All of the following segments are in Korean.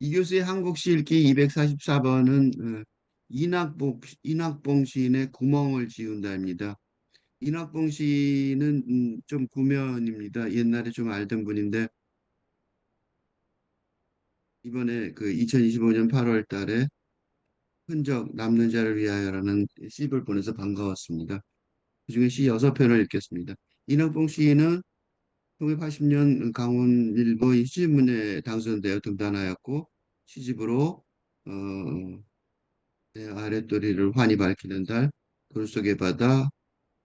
이 교수의 한국시 읽기 244번은 이낙봉, 이낙봉 시인의 구멍을 지운다입니다. 이낙봉 시인은 음, 좀 구면입니다. 옛날에 좀 알던 분인데 이번에 그 2025년 8월 달에 흔적 남는 자를 위하여라는 시를 보내서 반가웠습니다. 그중에 시 여섯 편을 읽겠습니다. 이낙봉 시인은 1980년 강원일보 시집문에 당선되어 등단하였고 시집으로 어, 내 아랫도리를 환히 밝히는 달, 돌 속의 바다,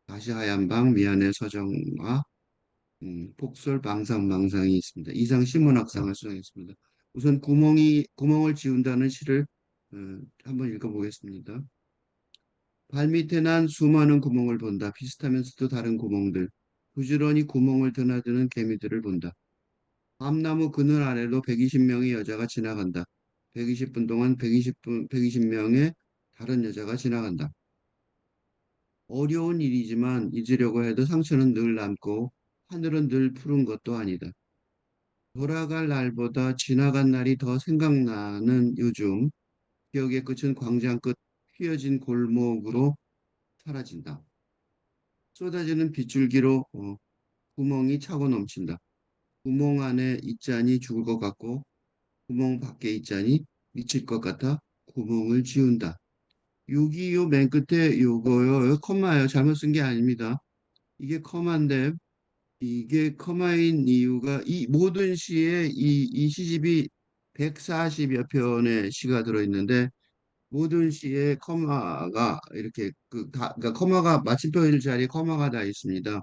다시 하얀 방, 미안해 서정아, 음, 폭설 방상 망상이 있습니다. 이상 신문학상을 수상했습니다. 우선 구멍이 구멍을 지운다는 시를 어, 한번 읽어보겠습니다. 발밑에 난 수많은 구멍을 본다. 비슷하면서도 다른 구멍들. 부지런히 구멍을 드나드는 개미들을 본다. 밤나무 그늘 아래로 120명의 여자가 지나간다. 120분 동안 120분, 120명의 다른 여자가 지나간다. 어려운 일이지만 잊으려고 해도 상처는 늘 남고 하늘은 늘 푸른 것도 아니다. 돌아갈 날보다 지나간 날이 더 생각나는 요즘 기억의 끝은 광장 끝 휘어진 골목으로 사라진다. 쏟아지는 빗줄기로 어, 구멍이 차고 넘친다. 구멍 안에 있자니 죽을 것 같고 구멍 밖에 있자니 미칠 것 같아 구멍을 지운다. 여기 요 맨 끝에 요거요. 요 컴마예요. 잘못 쓴 게 아닙니다. 이게 커마인데 이게 커마인 이유가 이 모든 시에 이, 이 시집이 140여 편의 시가 들어있는데 모든 시에 커마가 이렇게 그 다, 그러니까 커마가 마침표일 자리에 커마가 다 있습니다.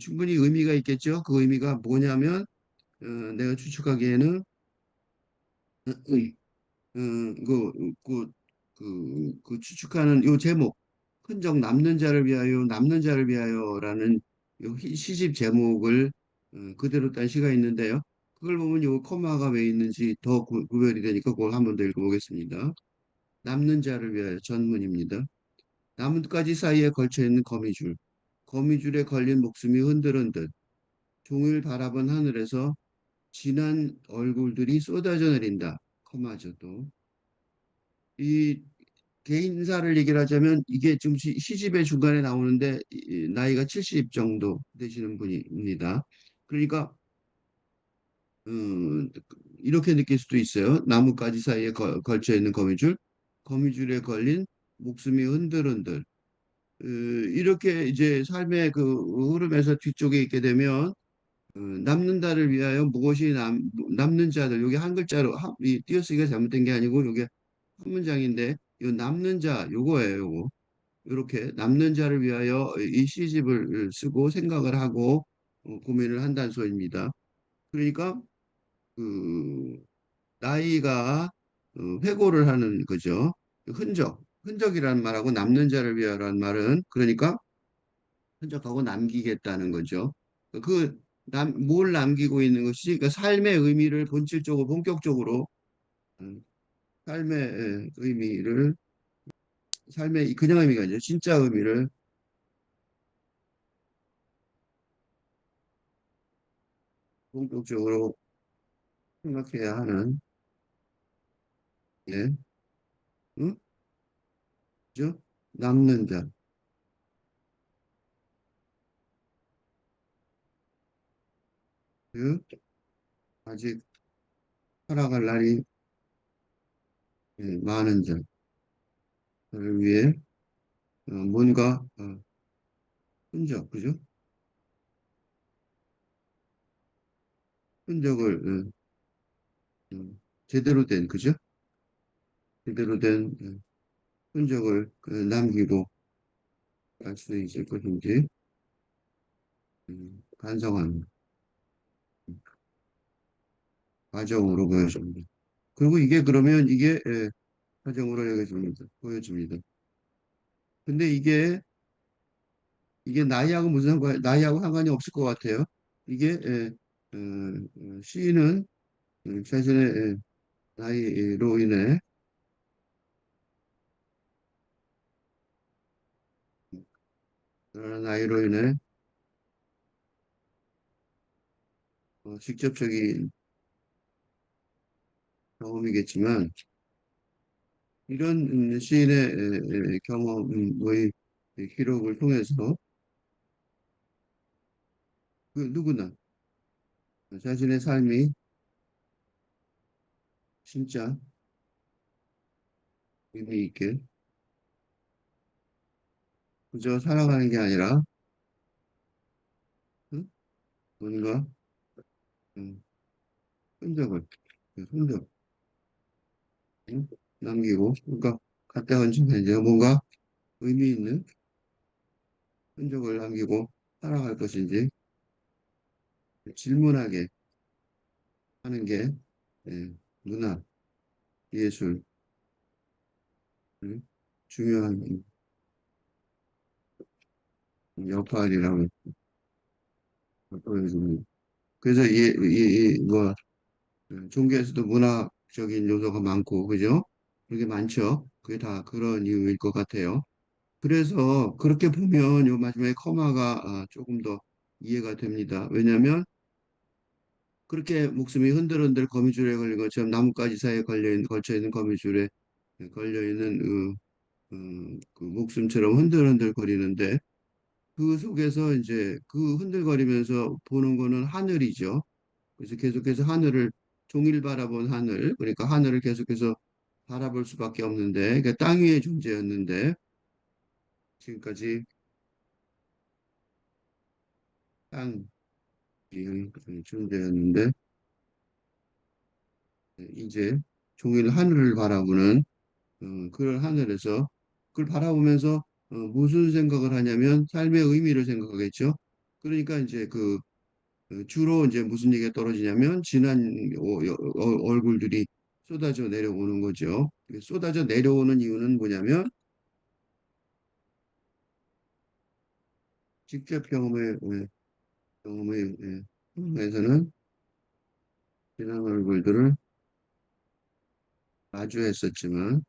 충분히 의미가 있겠죠. 그 의미가 뭐냐면 어, 내가 추측하기에는 음, 그, 그, 그, 그 추측하는 요 제목, 흔적 남는 자를 위하여, 남는 자를 위하여라는 요 시- 시집 제목을 어, 그대로 딴 시가 있는데요. 그걸 보면 요 코마가 왜 있는지 더 구, 구별이 되니까 그걸 한 번 더 읽어보겠습니다. 남는 자를 위하여 전문입니다. 나뭇가지 사이에 걸쳐 있는 거미줄, 거미줄에 걸린 목숨이 흔들흔들, 종일 바라본 하늘에서 진한 얼굴들이 쏟아져 내린다. 코마저도. 이 개인사를 얘기를 하자면 이게 지금 시, 시집의 중간에 나오는데 이- 나이가 70 정도 되시는 분입니다. 그러니까 음, 이렇게 느낄 수도 있어요. 나뭇가지 사이에 거- 걸쳐 있는 거미줄, 거미줄에 걸린 목숨이 흔들흔들. 어, 이렇게 이제 삶의 그 흐름에서 뒤쪽에 있게 되면 어, 남는다를 위하여 무엇이 남, 남는 자들 여기 한 글자로 한, 이 띄어쓰기가 잘못된 게 아니고 여기 한 문장인데 이 남는 자 요거예요 요거 이렇게 남는 자를 위하여 이 시집을 쓰고 생각을 하고 어, 고민을 한다는 소리입니다. 그러니까 그 나이가 어, 회고를 하는 거죠. 흔적 흔적이라는 말하고 남는 자를 위하여라는 말은 그러니까 흔적하고 남기겠다는 거죠. 그 남, 뭘 남기고 있는 것이 그러니까 삶의 의미를 본질적으로 본격적으로 음, 삶의 예, 의미를 삶의 그냥 의미가 아니죠. 진짜 의미를 본격적으로 생각해야 하는 예, 응? 그죠? 남는 자, 그 아직 살아갈 날이 예, 많은 자를 위해 어, 뭔가 어, 흔적, 그죠? 흔적을 어, 어, 제대로 된, 그죠? 제대로 된 어, 흔적을 그 남기고 갈 수 있을 것인지 음, 반성하는 과정으로 보여집니다. 그리고 이게 그러면 이게 예, 과정으로 여겨집니다. 보여집니다. 근데 이게 이게 나이하고 무슨 상관, 나이하고 상관이 없을 것 같아요. 이게 예, 어, 어, 시인은 음, 자신의 예, 나이로 인해 나이로 인해 어, 직접적인 경험이겠지만 이런 음, 시인의 경험의 기록을 통해서 그 누구나 자신의 삶이 진짜 의미 있게 그저 살아가는 게 아니라 응? 뭔가 음, 흔적을 그 흔적 응? 남기고 그러니까 갖다 얹으면 이제 뭔가 의미 있는 흔적을 남기고 살아갈 것인지 질문하게 하는 게 예, 문화, 예술 음, 중요한 역할이라고 보여집니다. 그래서 이, 이, 이, 뭐, 종교에서도 문화 적인 요소가 많고, 그죠? 그게 많죠? 그게 다 그런 이유일 것 같아요. 그래서 그렇게 보면 요 마지막에 커마가 아, 조금 더 이해가 됩니다. 왜냐하면 그렇게 목숨이 흔들흔들 거미줄에 걸린 것처럼 나뭇가지 사이에 걸려 있는, 걸쳐 있는 거미줄에 걸려 있는 그, 어, 그 목숨처럼 흔들흔들 거리는데 그 속에서 이제 그 흔들거리면서 보는 거는 하늘이죠. 그래서 계속해서 하늘을 종일 바라본 하늘, 그러니까 하늘을 계속해서 바라볼 수밖에 없는데, 그러니까 땅 위의 존재였는데 지금까지 땅 위의 존재였는데 이제 종일 하늘을 바라보는 어, 그런 하늘에서 그걸 바라보면서 어, 무슨 생각을 하냐면 삶의 의미를 생각하겠죠. 그러니까 이제 그 어, 주로 이제 무슨 얘기가 떨어지냐면 지난 어, 어, 얼굴들이 쏟아져 내려오는 거죠. 쏟아져 내려오는 이유는 뭐냐면 직접 경험의 예, 경험의 예, 경험에서는 지난 얼굴들을 마주했었지만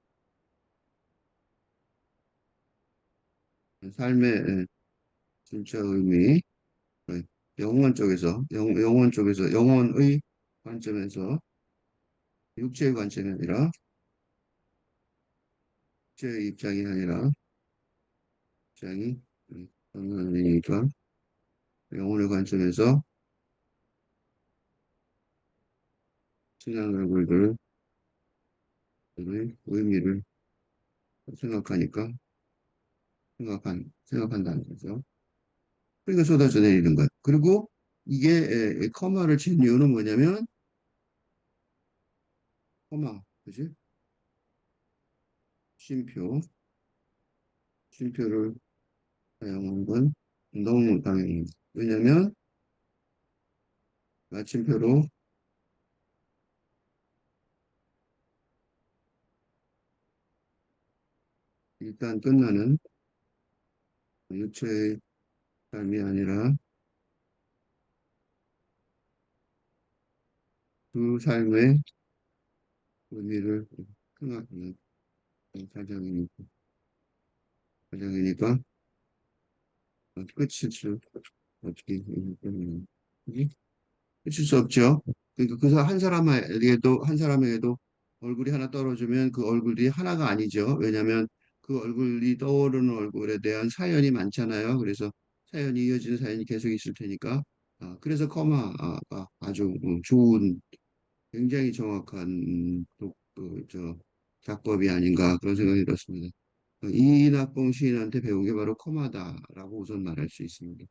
삶의 예, 진짜 의미 예, 영원 쪽에서 영, 영원 쪽에서 영혼의 관점에서 육체의 관점이 아니라 육체의 입장이 아니라 입장이 음, 하나니까 영혼의 관점에서 지난 얼굴들의 의미를 생각하니까 생각한 생각한다는 거죠. 그러니까 쏟아져 내리는 거예요. 그리고 이게 커마를 친 이유는 뭐냐면 커마 그지? 쉼표 쉼표를 사용한 건 너무 당연히 왜냐면 마침표로 일단 끝나는 유체의 삶이 아니라 그 삶의 의미를 생각하는 과정이니까, 과정이니까 끝일 수 어떻게 끝일 수 없죠. 그러니까 그한 사람에게도 한 사람에게도 얼굴이 하나 떨어지면 그 얼굴이 하나가 아니죠. 왜냐하면 그 얼굴이 떠오르는 얼굴에 대한 사연이 많잖아요. 그래서 사연이 이어지는 사연이 계속 있을 테니까. 아, 그래서 커마가 아주 음, 좋은 굉장히 정확한 음, 독, 그, 저, 작법이 아닌가 그런 생각이 들었습니다. 어, 이낙봉 시인한테 배운 게 바로 커마다라고 우선 말할 수 있습니다.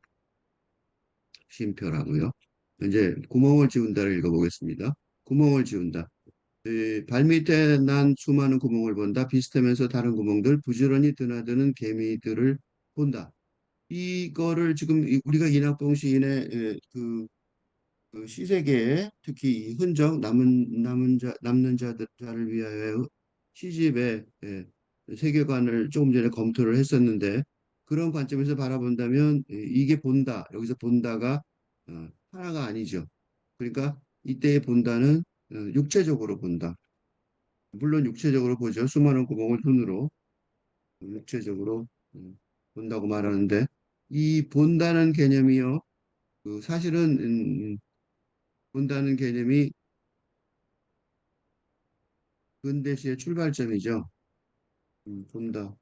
쉼표라고요. 이제 구멍을 지운다를 읽어보겠습니다. 구멍을 지운다. 에, 발밑에 난 수많은 구멍을 본다. 비슷하면서 다른 구멍들, 부지런히 드나드는 개미들을 본다. 이거를 지금 이- 우리가 이낙봉 시인의 에, 그, 그 시세계에 특히 이 흔적 남은 남은 자 남는 자들 자를 위하여 시집의 에, 세계관을 조금 전에 검토를 했었는데 그런 관점에서 바라본다면 에, 이게 본다 여기서 본다가 어, 하나가 아니죠. 그러니까 이때의 본다는 어, 육체적으로 본다. 물론 육체적으로 보죠. 수많은 구멍을 눈으로 육체적으로 음, 본다고 말하는데 이 본다는 개념이요. 그 사실은 음, 본다는 개념이 근대시의 출발점이죠. 음, 본다.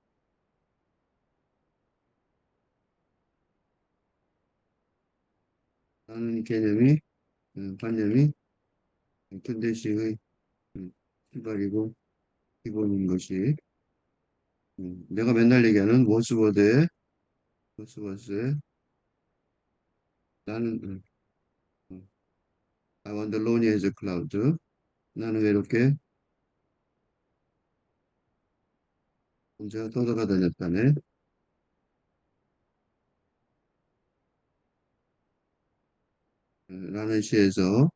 라는 개념이, 음, 관념이 근대시의 음, 출발이고 기본인 것이 음, 내가 맨날 얘기하는 워스워드의 워스워드의 나는 음, 음, I wander lonely as a cloud 나는 외롭게 혼자 떠돌아 다녔다네 음, 라는 시에서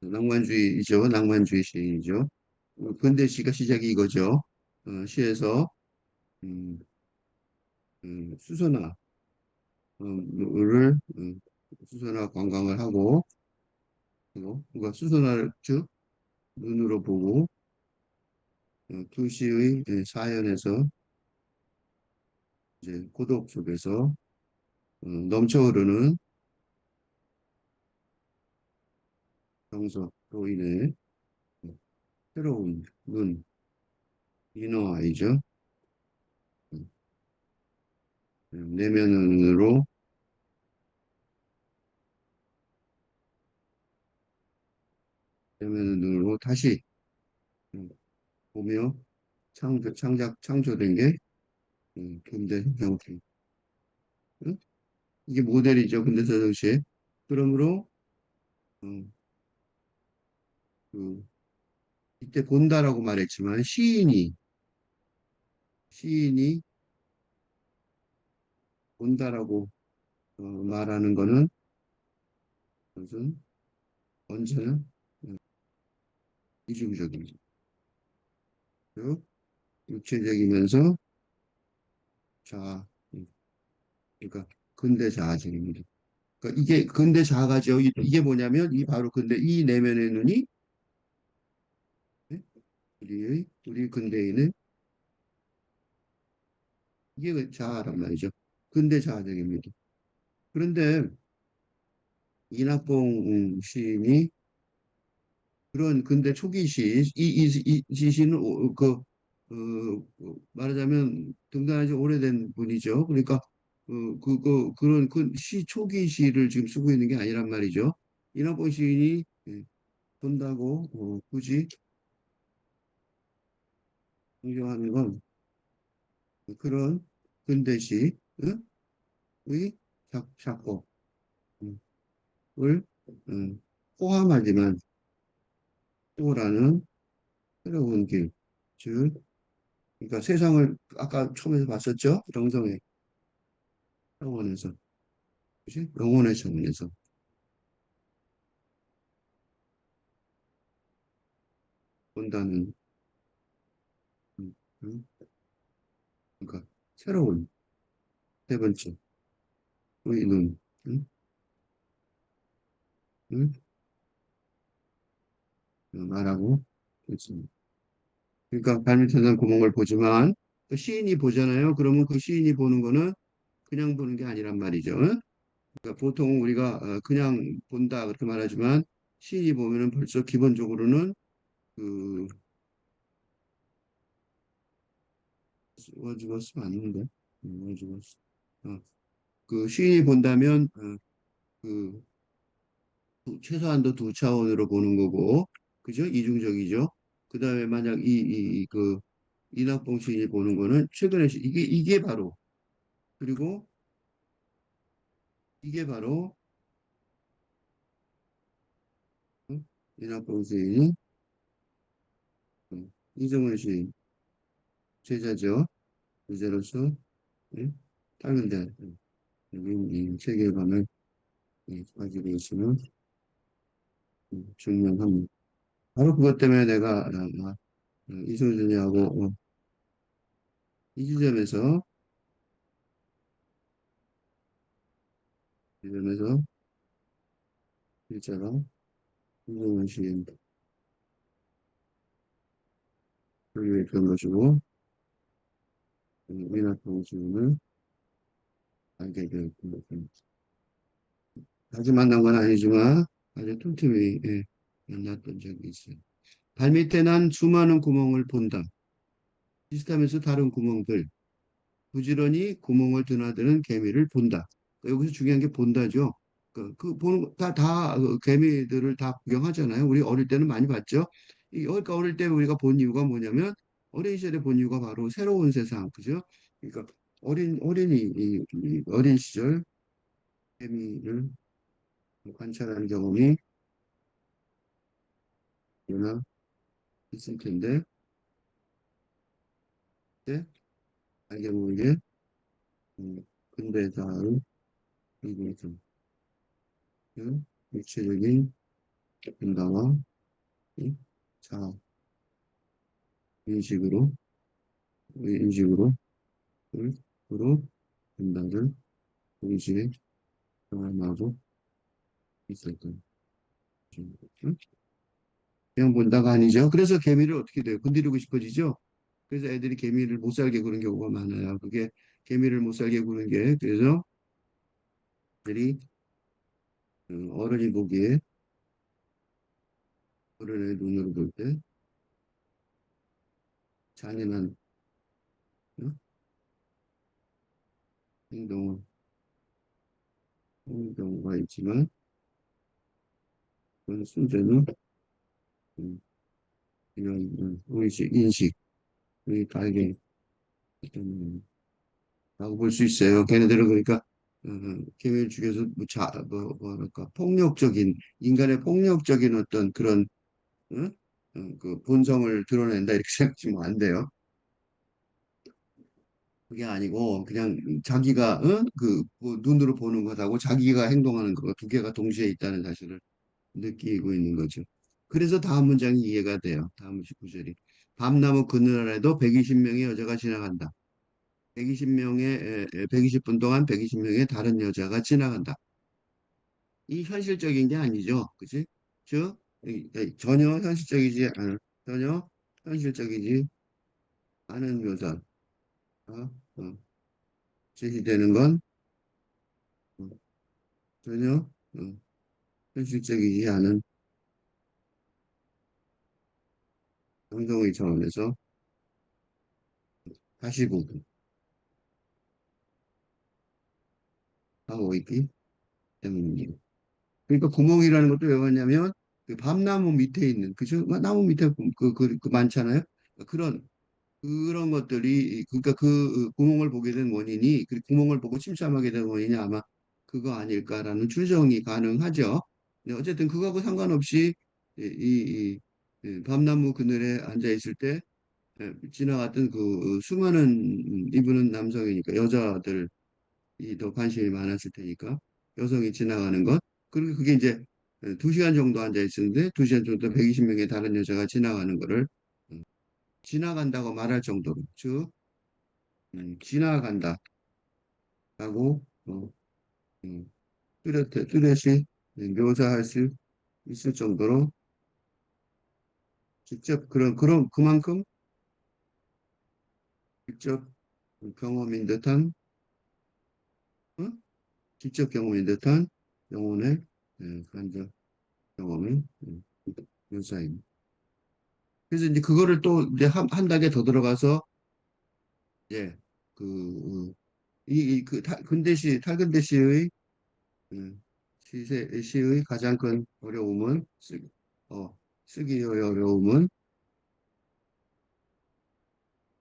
낭만주의이죠. 낭만주의 시인이죠. 어, 근대 시가 시작이 이거죠. 어, 시에서 음, 음, 수선화 어, 를 음, 수선화 관광을 하고 그리고 누가 수선화를 즉 눈으로 보고 어, 투시의 예, 사연에서 이제 고독 속에서 어, 넘쳐흐르는 정서로 인해 어, 새로운 눈, 이너 아이죠. 음, 내면으로 내면으로 다시 음, 보며 창조, 창작, 창조된 게 음, 근대 형태. 응? 이게 모델이죠. 근대 서정시에. 그러므로 음, 그 이때 본다라고 말했지만 시인이 시인이 본다라고 어, 말하는 거는 무슨 언제나 음, 이중적이죠. 즉, 육체적이면서 자, 음, 그러니까 근대 자아적입니다. 그러니까 이게 근대 자아가죠. 이- 이게 뭐냐면 이 바로 근대 이 내면의 눈이 네? 우리의 우리 근대인은 이게 그 자아란 말이죠. 근대 자아적입니다. 그런데 이낙봉 음, 시인이 그런 근대 초기 시, 이, 이, 이 시신은 오- 그, 어, 어, 말하자면 등단한 지 오래된 분이죠. 그러니까 어, 그, 그, 그런 그 시 초기 시를 지금 쓰고 있는 게 아니란 말이죠. 이낙봉 시인이 예, 본다고 어, 굳이 강조하는 건 그런 근대시의 작, 작곡을 음, 포함하지만 또라는 새로운 길, 즉 그러니까 세상을 아까 처음에 봤었죠? 영성의 차원에서, 그치? 영혼의 차원에서 본다는, 음, 음, 새로운 세 번째, 우리 눈, 음, 음, 말하고 있습니다. 그러니까 발밑에는 구멍을 보지만 그 시인이 보잖아요. 그러면 그 시인이 보는 거는 그냥 보는 게 아니란 말이죠. 그러니까 보통 우리가 어, 그냥 본다 그렇게 말하지만 시인이 보면은 벌써 기본적으로는 그 워즈버스 맞는데. 음, 워즈버스 어, 그 시인이 본다면 어, 그 두- 최소한도 두 차원으로 보는 거고. 그죠? 이중적이죠. 그 다음에 만약 이 이 그 이낙봉 시인이 보는 거는 최근에 시- 이게 이게 바로. 그리고 이게 바로 어, 이낙봉 시인이 어, 이정은 시인 제자죠 제자로서 예? 다른데 여기 이 세계관을 예, 가지고 있으면 음, 증명합니다. 바로 그것 때문에 내가 아, 아, 어, 이소준이하고 어, 이 지점에서 이 지점에서 일자로 김정은 시인 교육했던 것이고 민학봉 시인을 알게 되었던 것입니다. 자주 만난 건 아니지만 아주 틈틈이 예, 만났던 적이 있어요. 발밑에 난 수많은 구멍을 본다. 비슷하면서 다른 구멍들. 부지런히 구멍을 드나드는 개미를 본다. 여기서 중요한 게 본다죠. 그, 그 보는 거- 다, 다그 개미들을 다 구경하잖아요. 우리 어릴 때는 많이 봤죠. 이, 그러니까 어릴 때 우리가 본 이유가 뭐냐면 어린 시절에 본 이유가 바로 새로운 세상, 그죠? 그러니까 어린 어린이 어린 시절 개미를 관찰하는 경험이 누나 있을 텐데, 네? 알게 모르게 음, 근대 다음 이게 좀 음, 육체적인 음, 자 인식으로 인식으로 음, 으로 분단을 동시에 경험하고 있었던 음? 그냥 본다가 아니죠. 그래서 개미를 어떻게 돼요? 건드리고 싶어지죠. 그래서 애들이 개미를 못 살게 구는 경우가 많아요. 그게 개미를 못 살게 구는 게 그래서 애들이 음, 어른이 보기에 어른의 눈으로 볼때 잔인한 어? 행동을 하는 경우가 있지만 그건 순전히 음, 이런 음, 의식, 인식, 이 다르게 음, 라고 볼 수 있어요. 걔네들은 그러니까 어, 죽여서 뭐 자, 뭐, 뭐랄까 폭력적인 인간의 폭력적인 어떤 그런 어? 어, 그 본성을 드러낸다 이렇게 생각하시면 안 돼요. 그게 아니고 그냥 자기가 어? 그 뭐, 눈으로 보는 것하고 자기가 행동하는 거두 개가 동시에 있다는 사실을 느끼고 있는 거죠. 그래서 다음 문장이 이해가 돼요. 다음 구절이 밤나무 그늘 아래도 120명의 여자가 지나간다. 120명의 120분 동안 120명의 다른 여자가 지나간다. 이 현실적인 게 아니죠. 그치? 즉 전혀 현실적이지 않은 전혀 현실적이지 않은 묘사가 어, 제시되는 건 어, 전혀 어, 현실적이지 않은 행동의 차원에서 다시 보기 하고 있기 때문입니다. 그러니까 구멍이라는 것도 왜 왔냐면 그 밤나무 밑에 있는 그죠? 나무 밑에 그, 그, 그 많잖아요. 그런 그런 것들이 그러니까 그 구멍을 보게 된 원인이 그 구멍을 보고 침잠하게 된 원인이 아마 그거 아닐까라는 추정이 가능하죠. 근데 어쨌든 그거하고 상관없이 이, 이, 이 밤나무 그늘에 앉아 있을 때 예, 지나갔던 그 수많은 이분은 남성이니까 여자들이 더 관심이 많았을 테니까 여성이 지나가는 것 그리고 그게 이제 두 시간 정도 앉아 있었는데 두 시간 정도 120명의 다른 여자가 지나가는 거를 음, 지나간다고 말할 정도로 즉 음, 지나간다 라고 어, 음, 뚜렷해, 뚜렷이 묘사할 수 있을 정도로 직접 그런 그런 그만큼 직접 경험인 듯한 어? 직접 경험인 듯한 영혼의 예, 간접 경험을 음, 묘사입니다. 그래서 이제 그거를 또 이제 한, 한 단계 더 들어가서 예, 그, 이, 이, 그, 탈, 근대시, 탈근대 시의, 음, 시세, 시의 가장 큰 어려움은, 쓰, 어, 쓰기의 어려움은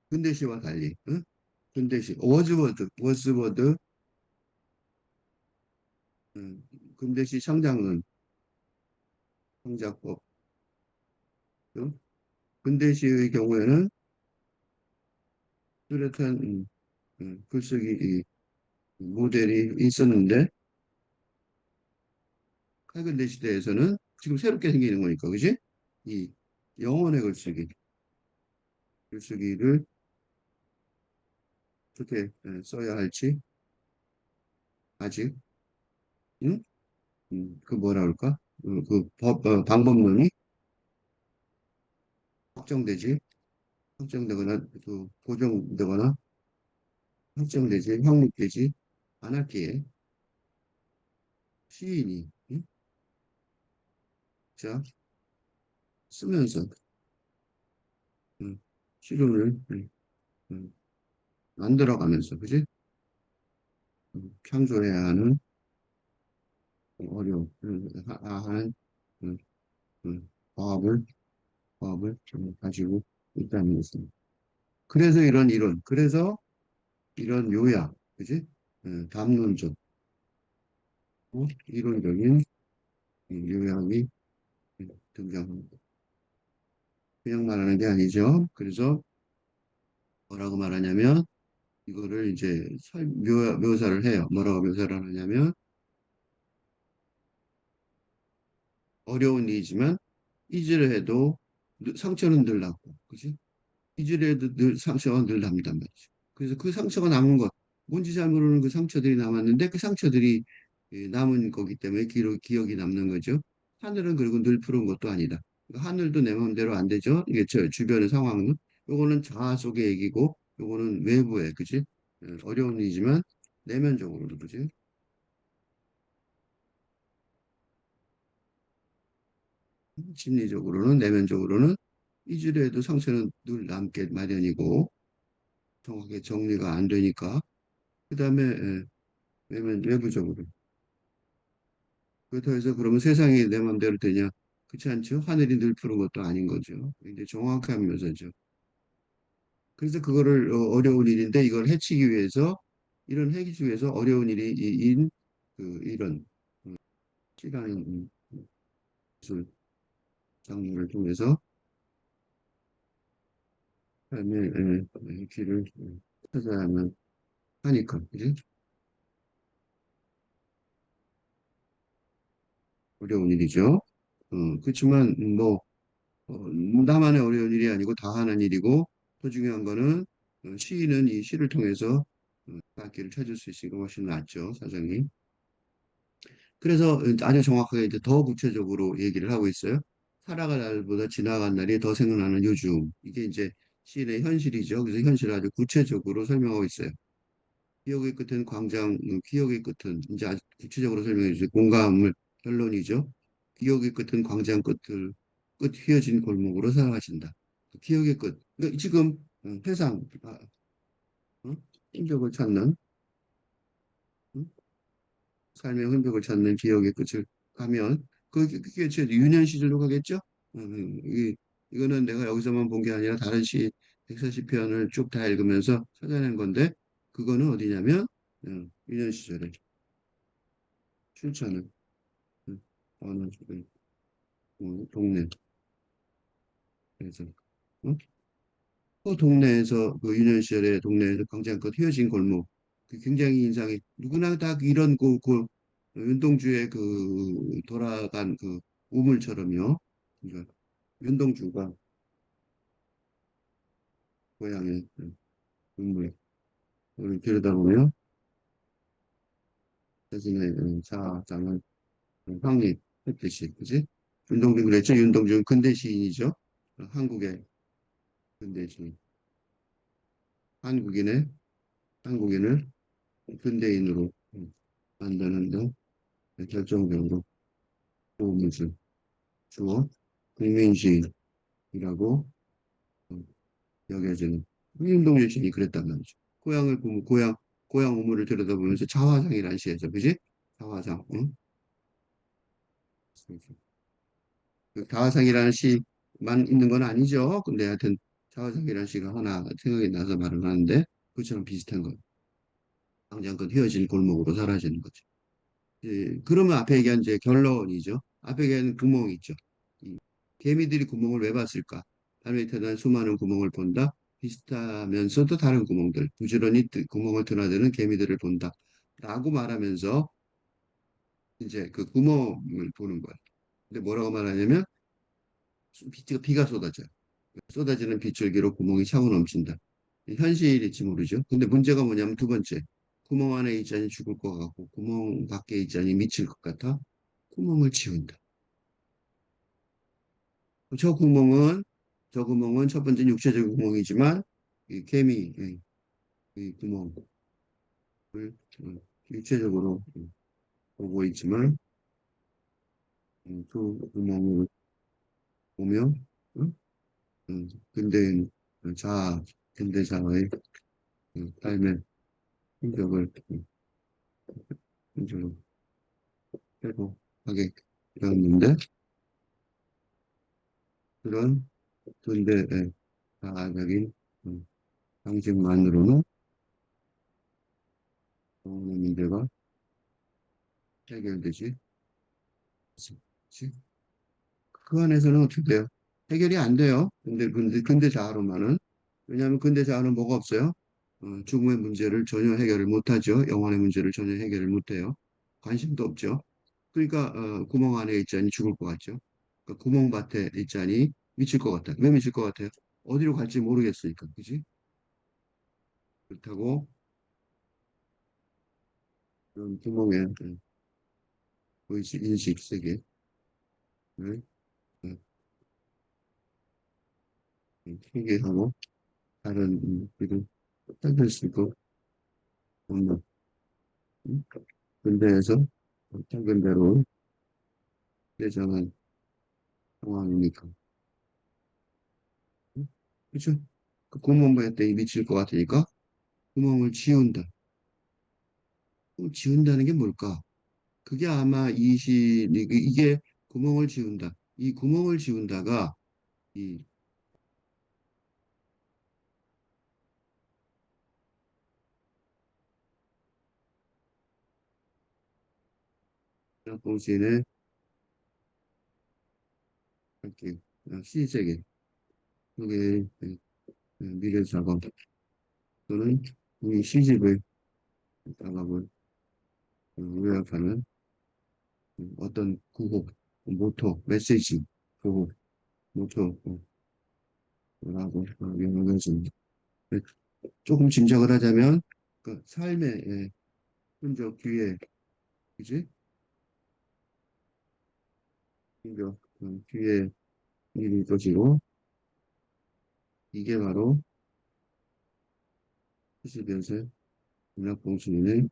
근대시와 달리, 응? 근대시, 워즈워드, 워즈워드, 음, 창작론, 창작법, 응? 근대시의 경우에는 뚜렷한 음, 음, 글쓰기 이 모델이 있었는데, 칼근대 시대에서는 지금 새롭게 생기는 거니까, 그지? 이 영혼의 글쓰기, 글쓰기를 어떻게 예, 써야 할지 아직 응? 음, 그 뭐라 그럴까? 그, 그 법, 어, 방법론이 확정되지 확정되거나 또 고정되거나 확정되지 확립되지 않았기에 시인이 응? 자 쓰면서 음, 실론을 음, 음, 만들어가면서 그지? 음, 창조해야 하는 어려움 음, 하- 하- 하는 음, 음, 과업을 과업을 좀 가지고 있다는 것입니다. 그래서 이런 이론, 그래서 이런 요약, 그지? 음, 담론적, 어? 이론적인 이 요약이 등장합니다. 그냥 말하는 게 아니죠. 그래서 뭐라고 말하냐면 이거를 이제 묘사를 해요. 뭐라고 묘사를 하냐면 어려운 일이지만 잊으려 해도 늘- 상처는 늘 남고, 그지? 잊으려 해도 늘 상처가 늘 남단 말이죠. 그래서 그 상처가 남은 것, 뭔지 잘 모르는 그 상처들이 남았는데 그 상처들이 예, 남은 거기 때문에 기억이 남는 거죠. 하늘은 그리고 늘 푸른 것도 아니다. 그러니까 하늘도 내 마음대로 안 되죠. 이게 저 주변의 상황은 요거는 자아 속의 얘기고 요거는 외부의 그지? 예, 어려운 일이지만 내면적으로도 그지? 심리적으로는 내면적으로는 해도 상처는 늘 남게 마련이고 정확하게 정리가 안 되니까 그 다음에 외면 외부적으로. 그렇다고 해서 그러면 세상이 내 맘대로 되냐? 그렇지 않죠. 하늘이 늘 푸른 것도 아닌 거죠. 이제 정확한 묘사죠. 그래서 그거를 어, 어려운 일인데 이걸 해치기 위해서 이런 해치기 위해서 어려운 일이 인 그 이런 음, 시간의 음, 기술 장르를 통해서 삶의 예, 길을 음, 찾아야만 하니까 그지 어려운 일이죠 어, 그렇지만 뭐 어, 나만의 어려운 일이 아니고 다 하는 일이고 더 중요한 거는 어, 시인은 이 시를 통해서 어, 갓길을 찾을 수 있으니까 훨씬 낫죠, 사정이. 그래서 아주 정확하게 이제 더 구체적으로 얘기를 하고 있어요. 살아갈 날보다 지나간 날이 더 생각나는 요즘. 이게 이제 시인의 현실이죠. 그래서 현실을 아주 구체적으로 설명하고 있어요. 기억의 끝은 광장, 음, 기억의 끝은 이제 아주 구체적으로 설명해 주세요. 공감을 결론이죠. 기억의 끝은 광장 끝을 끝 휘어진 골목으로 사라진다. 기억의 끝. 그러니까 지금 음, 회상, 아, 어? 흔적을 찾는 음? 삶의 흔적을 찾는 기억의 끝을 가면 그게, 그게 제 유년 시절로 가겠죠? 음, 이, 이거는 내가 여기서만 본 게 아니라 다른 시 140편을 쭉 다 읽으면서 찾아낸 건데 그거는 어디냐면 음, 유년 시절에 춘천은 음, 어느 음, 음, 동네 그래서 어? 그 동네에서 그 유년 시절에 동네에서 광장끝 휘어진 골목 그 굉장히 인상이 누구나 다 이런 그, 그 윤동주의 그 돌아간 그 우물처럼요. 그러니까 윤동주가 고향의 그 우물을 들여다보며 자신의 사장을 확립했듯이 그지? 윤동주 그랬죠. 윤동주는 근대 시인이죠. 한국의 근대 시인. 한국인의 한국인을 근대인으로 만드는데 결정적으로 준 주어 국민시인이라고 여겨지는 윤동주 시인이 그랬단 말이죠. 고향을 보면 고향 고향 우물을 들여다보면서 자화상이라는 시에서 그지? 자화상 응? 그 자화상이라는 시만 있는 건 아니죠. 근데 하여튼 자화상이라는 시가 하나 생각이 나서 말을 하는데 그처럼 비슷한 거. 당장 그 휘어진 골목으로 사라지는 거죠. 예, 그러면 앞에 얘기한 이제 결론이죠. 앞에 얘기하는 구멍이 있죠. 이 개미들이 구멍을 왜 봤을까? 하늘에 태어난 수많은 구멍을 본다. 비슷하면서도 다른 구멍들, 부지런히 뜨- 구멍을 드나드는 개미들을 본다. 라고 말하면서 이제 그 구멍을 보는 거야. 근데 뭐라고 말하냐면 비가, 비가 쏟아져요. 쏟아지는 빗줄기로 구멍이 차고 넘친다. 현실일지 모르죠. 근데 문제가 뭐냐면 두 번째, 구멍 안에 있자니 죽을 것 같고 구멍 밖에 있자니 미칠 것 같아. 구멍을 지운다. 저 구멍은 저 구멍은 첫 번째 육체적 구멍이지만 이 개미 이, 이 구멍을 음, 육체적으로 음, 보고 있지만 음, 그 구멍을 보며 응? 응. 근대 자 근대사의 응, 삶의 흔적을 응, 흔적을 회복하게 되었는데 그런 근대의 자아적인 응, 방식만으로는 오는 문제가 해결되지. 그 안에서는 어떻게 돼요? 해결이 안 돼요. 근데 근데 근대 자아로만은 왜냐하면 근대 자아는 뭐가 없어요? 어, 죽음의 문제를 전혀 해결을 못하죠. 영혼의 문제를 전혀 해결을 못해요. 관심도 없죠. 그러니까 어, 구멍 안에 있자니 죽을 것 같죠. 그러니까 구멍밭에 있자니 미칠 것 같다. 왜 미칠 것 같아요? 어디로 갈지 모르겠으니까, 그지? 그렇다고 그런 구멍의 어, 의식, 인식 세계를 어, 회개하고 다른 음, 일 을 찾을 수 있고 없는 음, 근대에서 현근대로 예정한 상황이니까. 음, 그죠? 그 구멍에 때 미칠 것 같으니까 구멍을 지운다. 그럼 지운다는 게 뭘까? 그게 아마 이 시, 이- 이게 구멍을 지운다. 이 구멍을 지운다가 이 공시인의 이렇게 시세계, 그게 미래 작업 또는 이 시집의 작업을 요약하는 어떤 구호, 모토, 메시지, 구호, 모토라고 명명해줍니다. 조금 짐작을 하자면 그 삶의 예, 흔적 뒤에 그지? 흔적 그 뒤에 일이 것이고 이게 바로 71세 문학봉신의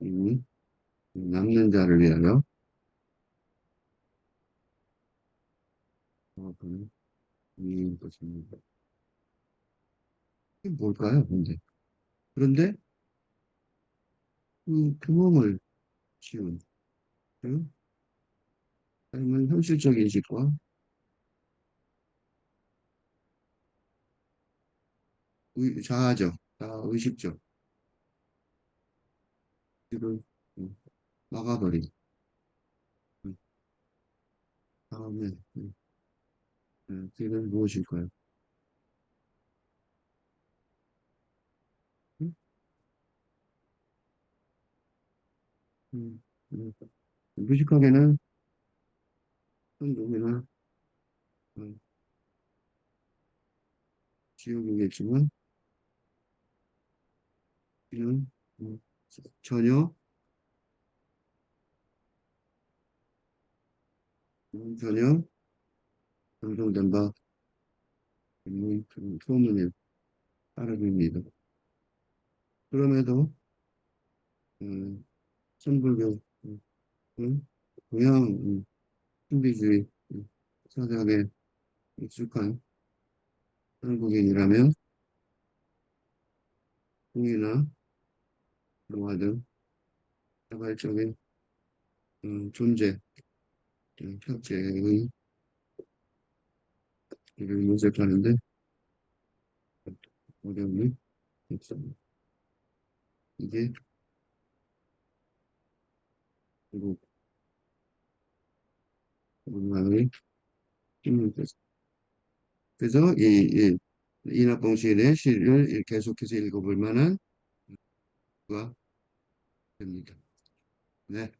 이 남는 자를 위하여 작업하는 이 것입니다. 이게 뭘까요? 근데 그런데 그 구멍을 지운 그 삶은 현실적 인식과 의, 자아적, 자아의식적 이를 음, 막아버린. 음, 다음에 그는 무엇일까요? 음, 음, 음. 무식하게는 한국이나 음, 지옥이겠지만 이는 음, 전혀 음, 전혀 방송된 바 소문의 따름입니다. 그럼에도 음, 천불교 음, 음, 동양 음, 신비주의 음, 사상에 익숙한 한국인이라면 공이나 영화 등 자발적인 음, 존재, 음, 형체의 이를 모색하는데 어려움이 있습니다. 이게 결국 힘이 됐습니다. 그래서 이, 이 시인의 시를 계속해서 읽어볼 만한 가 됩니다. 네.